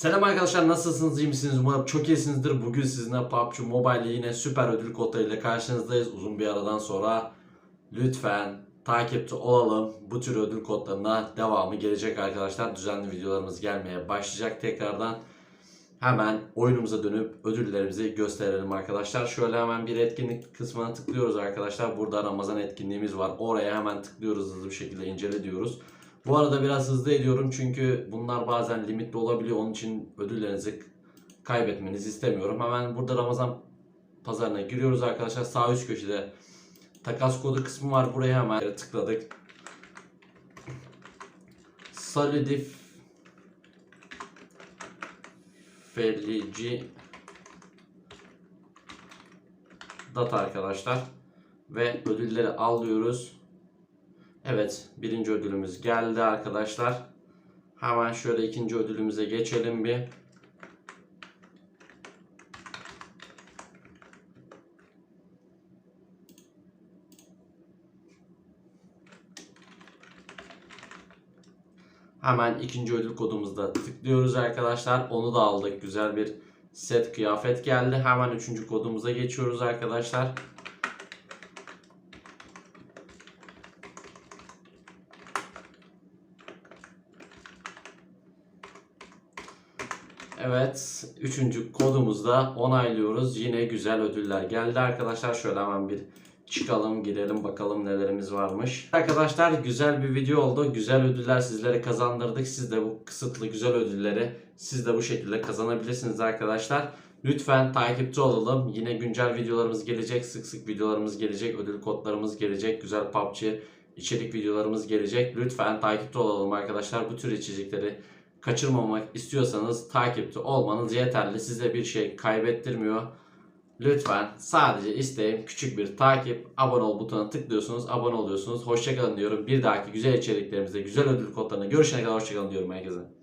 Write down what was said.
Selam arkadaşlar nasılsınız iyi misiniz umarım çok iyisinizdir. Bugün sizinle PUBG Mobile yine süper ödül kodlarıyla karşınızdayız. Uzun bir aradan sonra lütfen takipte olalım. Bu tür ödül kodlarına devamı gelecek arkadaşlar. Düzenli videolarımız gelmeye başlayacak tekrardan. Hemen oyunumuza dönüp ödüllerimizi gösterelim arkadaşlar. Şöyle hemen bir etkinlik kısmına tıklıyoruz arkadaşlar. Burada Ramazan etkinliğimiz var. Oraya hemen tıklıyoruz hızlı bir şekilde incele diyoruz. Bu arada biraz hızlı ediyorum çünkü bunlar bazen limitli olabiliyor. Onun için ödüllerinizi kaybetmenizi istemiyorum. Hemen burada Ramazan pazarına giriyoruz arkadaşlar. Sağ üst köşede takas kodu kısmı var. Buraya hemen tıkladık. Solidif Felici data arkadaşlar ve ödülleri alıyoruz. Evet birinci ödülümüz geldi arkadaşlar. Hemen şöyle ikinci ödülümüze geçelim bir. Hemen ikinci ödül kodumuzda tıklıyoruz arkadaşlar. Onu da aldık. Güzel bir set kıyafet geldi. Hemen üçüncü kodumuza geçiyoruz arkadaşlar. Evet. Üçüncü kodumuzda onaylıyoruz. Yine güzel ödüller geldi arkadaşlar. Şöyle hemen bir çıkalım girelim bakalım nelerimiz varmış. Arkadaşlar güzel bir video oldu. Güzel ödüller sizlere kazandırdık. Siz de bu kısıtlı güzel ödülleri siz de bu şekilde kazanabilirsiniz arkadaşlar. Lütfen takipte olalım. Yine güncel videolarımız gelecek. Sık sık videolarımız gelecek. Ödül kodlarımız gelecek. Güzel PUBG içerik videolarımız gelecek. Lütfen takipte olalım arkadaşlar. Bu tür içerikleri kaçırmamak istiyorsanız takipte olmanız yeterli. Size bir şey kaybettirmiyor. Lütfen sadece isteğim küçük bir takip, abone ol butonuna tıklıyorsunuz, abone oluyorsunuz. Hoşçakalın diyorum. Bir dahaki güzel içeriklerimizde, güzel ödül kodlarına görüşene kadar hoşçakalın diyorum herkese.